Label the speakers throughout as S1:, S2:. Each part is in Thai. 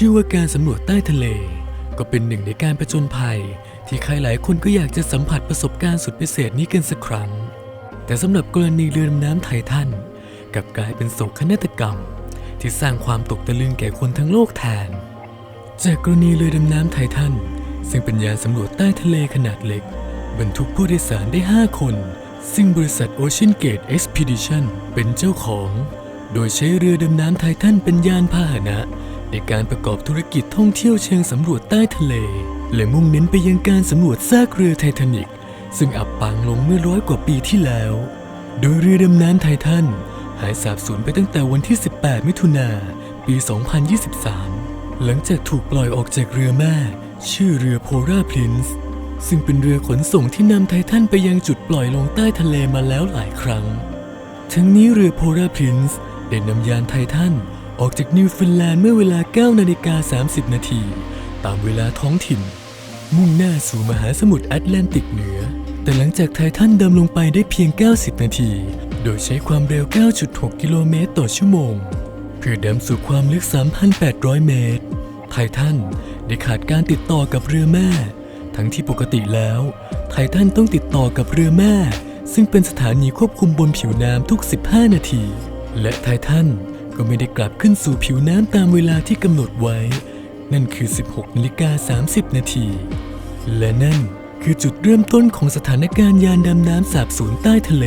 S1: ชื่อว่าการสำรวจใต้ทะเล ก็เป็นหนึ่งในการประจนภัย ที่ใครหลายคนก็อยากจะสัมผัสประสบการณ์สุดพิเศษนี้กันสักครั้ง แต่สำหรับกรณีเรือดำน้ำไททันกลับกลายเป็นโศกนาฏกรรม ที่สร้างความตกตะลึงแก่คนทั้งโลกแทน จากกรณีเรือดำน้ำไททันซึ่งเป็นยานสำรวจใต้ทะเลขนาดเล็ก บรรทุกผู้โดยสารได้ 5 คน ซึ่งบริษัท Ocean Gate Expedition เป็นเจ้าของ โดยใช้เรือดำน้ำไททันเป็นยานพาหนะ ในการประกอบธุรกิจท่องเที่ยวเชิงสำรวจใต้ทะเล และมุ่งเน้นไปยังการสำรวจซากเรือไททานิก ซึ่งอับปางลงเมื่อร้อยกว่าปีที่แล้ว โดยเรือดำน้ำไททันหายสาบสูญไปตั้งแต่วันที่ 18 มิถุนาปี 2023 หลังจากถูกปล่อยออกจากเรือแม่ ชื่อเรือโพราพรินซ์ซึ่งเป็นเรือขนส่งที่นำไททันไปยังจุดปล่อยลงใต้ทะเลมาแล้วหลายครั้ง ทั้งนี้เรือโพราพรินซ์ได้นำยานไททัน ออกจากนิวฟินแลนด์เมื่อเวลา 9 นาฬิกา 30 นาที ตามเวลาท้องถิ่น มุ่งหน้าสู่มหาสมุทรแอตแลนติกเหนือ แต่หลังจากไททันดำลงไปได้เพียง 90 นาที โดยใช้ความเร็ว 9.6 กิโลเมตรต่อชั่วโมง เพื่อดำสู่ความลึก 3,800 เมตร ไททันได้ขาดการติดต่อกับเรือแม่ ทั้งที่ปกติแล้ว ไททันต้องติดต่อกับเรือแม่ ซึ่งเป็นสถานีควบคุมบนผิวน้ำทุก 15 นาที และไททัน ก็ไม่ได้กลับขึ้นสู่ผิวน้ำตามเวลาที่กำหนดไว้ นั่นคือ 16นาฬิกา30 นาที และนั่นคือจุดเริ่มต้นของสถานการณ์ยานดำน้ำสาบสูญใต้ทะเล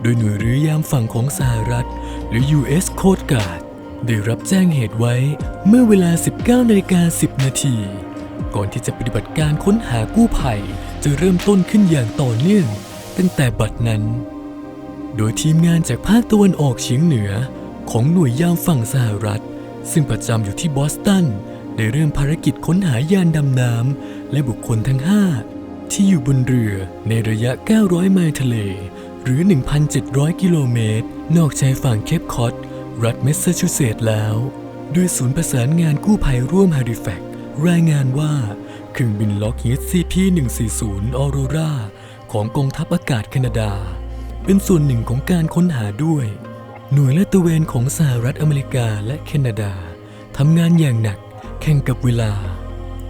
S1: โดยหน่วยเรือยามฝั่งของสหรัฐ หรือ U.S. Coast Guard ได้รับแจ้งเหตุไว้เมื่อเวลา 19นาฬิกา10 นาที ก่อนที่จะปฏิบัติการค้นหากู้ภัย จะเริ่มต้นขึ้นอย่างต่อเนื่องตั้งแต่บัดนั้น โดยทีมงานจากภาคตะวันออกเฉียงเหนือ ของหน่วยยามฝั่งสหรัฐ ซึ่งประจำอยู่ที่บอสตันได้เริ่มภารกิจค้นหายานดำน้ำและบุคคลทั้ง 5 ที่อยู่บนเรือในระยะ 900 ไมล์ทะเล หรือ 1,700 กิโลเมตร นอกชายฝั่งเคปคอตรัฐเมสซาชูเซตส์แล้วโดยศูนย์ประสานงานกู้ภัยร่วมฮาริแฟกซ์รายงานว่าเครื่องบินล็อกฮีด CP-140 ออโรราของกองทัพอากาศแคนาดา เป็นส่วนหนึ่งของการค้นหาด้วย หน่วยลาดตระเวนของสหรัฐอเมริกาและแคนาดาทำงานอย่างหนักแข่งกับเวลา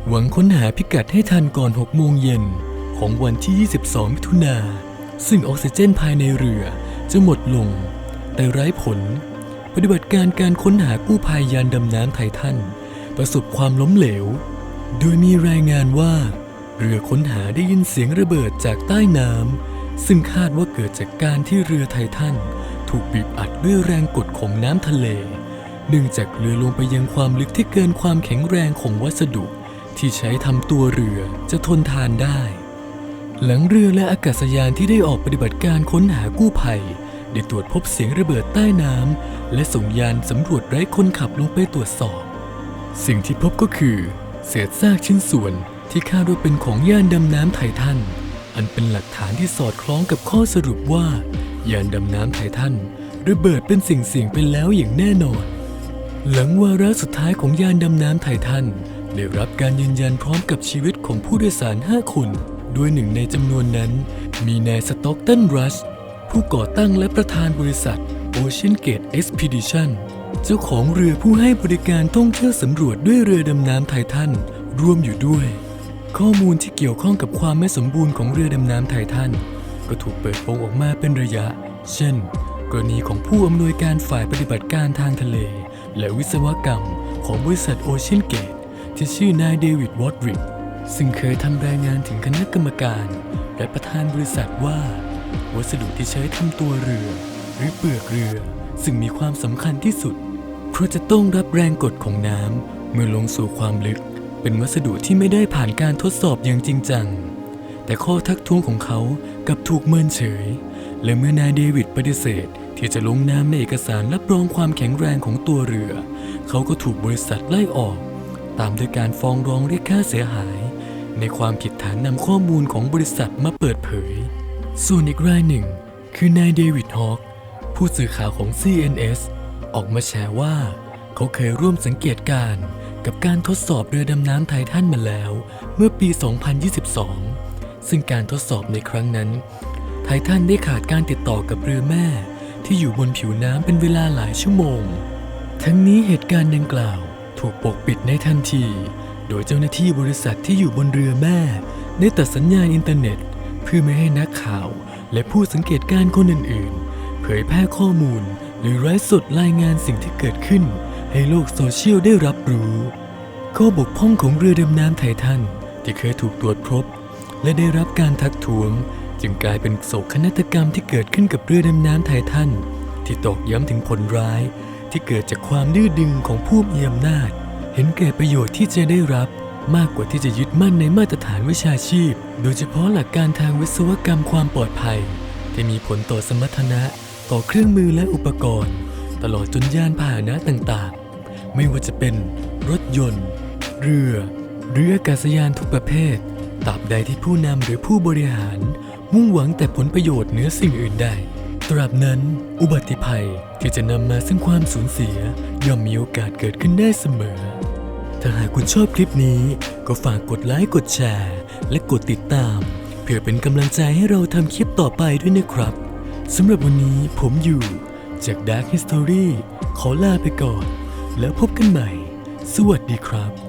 S1: หวังค้นหาพิกัดให้ทันก่อน 6 โมงเย็นของวันที่ 22 มิถุนา ซึ่งออกซิเจนภายในเรือจะหมดลง แต่ไร้ผล ปฏิบัติการการค้นหากู้ภัยยานดำน้ำไททันประสบความล้มเหลว โดยมีรายงานว่า เรือค้นหาได้ยินเสียงระเบิดจากใต้น้ำซึ่งคาดว่าเกิดจากการที่เรือไททัน ถูกบีบอัดด้วยแรงกดของน้ำทะเล เนื่องจากเรือลงไปยังความลึกที่เกินความแข็งแรงของวัสดุ ที่ใช้ทำตัวเรือจะทนทานได้ หลังเรือและอากาศยานที่ได้ออกปฏิบัติการค้นหากู้ภัย ได้ตรวจพบเสียงระเบิดใต้น้ำและส่งยานสำรวจไร้คนขับลงไปตรวจสอบ สิ่งที่พบก็คือ เศษซากชิ้นส่วนที่คาดว่าเป็นของยานดำน้ำไททันอันเป็นหลักฐานที่สอดคล้องกับข้อสรุปว่า ยานดำน้ำไททันระเบิดเป็นสิ่งเสี่ยงไปแล้วอย่างแน่นอน หลังวาระสุดท้ายของยานดำน้ำไททันได้รับการยืนยันพร้อมกับชีวิตของผู้โดยสาร 5 คน โดยหนึ่งในจำนวนนั้น มีนายสต็อกตันรัชผู้ก่อตั้งและประธานบริษัท Ocean Gate Expedition เจ้าของเรือผู้ให้บริการท่องเที่ยวสำรวจด้วยเรือดำน้ำไททันร่วมอยู่ด้วย ข้อมูลที่เกี่ยวข้องกับความไม่สมบูรณ์ของเรือดำน้ำไททัน ก็ถูกเปิดโปงออกมาเป็นระยะ เช่น กรณีของผู้อำนวยการฝ่ายปฏิบัติการทางทะเล และวิศวกรรมของบริษัทโอเชียนเกตที่ชื่อนายเดวิดวอตริกซึ่งเคยทำรายงานถึงคณะกรรมการ และประธานบริษัทว่า วัสดุที่ใช้ทำตัวเรือ หรือเปลือกเรือ ซึ่งมีความสำคัญที่สุด เพราะจะต้องรับแรงกดของน้ำเมื่อลงสู่ความลึก เป็นวัสดุที่ไม่ได้ผ่านการทดสอบอย่างจริงจัง แต่ข้อทักท้วงของเขากับถูกเมินเฉย และเมื่อนายเดวิดปฏิเสธ ที่จะลงนามในเอกสารรับรองความแข็งแรงของตัวเรือ เขาก็ถูกบริษัทไล่ออก ตามด้วยการฟ้องร้องเรียกค่าเสียหาย ในความผิดฐานนำข้อมูลของบริษัทมาเปิดเผย ส่วนอีกรายหนึ่ง คือนายเดวิดฮอคผู้สื่อข่าวของ CNS ออกมาแชร์ว่า เขาเคยร่วมสังเกตการกับการทดสอบเรือดำน้ำไททันมาแล้ว เมื่อปี 2022 ซึ่งการทดสอบในครั้งนั้น ไททันได้ขาดการติดต่อกับเรือแม่ ที่อยู่บนผิวน้ำเป็นเวลาหลายชั่วโมง ทั้งนี้เหตุการณ์ดังกล่าวถูกปกปิดในทันที โดยเจ้าหน้าที่บริษัทที่อยู่บนเรือแม่ ได้ตัดสัญญาณอินเทอร์เน็ต เพื่อไม่ให้นักข่าวและผู้สังเกตการณ์คนอื่นๆ เผยแพร่ข้อมูล หรือไร้สดรายงานสิ่งที่เกิดขึ้น ให้โลกโซเชียลได้รับรู้ข้อบกพร่องของเรือดำน้ำไททันที่เคยถูกตรวจพบ และได้รับการทักท้วง จึงกลายเป็นโศกนาฏกรรมที่เกิดขึ้นกับเรือดำน้ำไททันที่ตอกย้ำถึงผลร้ายที่เกิดจากความดื้อดึงของผู้มีอำนาจ เห็นแก่ประโยชน์ที่จะได้รับมากกว่าที่จะยึดมั่นในมาตรฐานวิชาชีพ โดยเฉพาะหลักการทางวิศวกรรมความปลอดภัย ที่มีผลต่อสมรรถนะ ต่อเครื่องมือและอุปกรณ์ ตลอดจนยานพาหนะต่างๆ ไม่ว่าจะเป็นรถยนต์ เรือ หรืออากาศยานทุกประเภท ตราบใดที่ผู้นำหรือผู้บริหาร มุ่งหวังแต่ผลประโยชน์เหนือสิ่งอื่นใดตราบนั้น อุบัติภัยที่จะนำมาซึ่งความสูญเสีย ย่อมมีโอกาสเกิดขึ้นได้เสมอ ถ้าหากคุณชอบคลิปนี้ ก็ฝากกดไลค์กดแชร์ และกดติดตาม เพื่อเป็นกำลังใจให้เราทำคลิปต่อไปด้วยนะครับสำหรับวันนี้ผมอยู่จาก Dark History ขอลาไปก่อน แล้วพบกันใหม่ สวัสดีครับ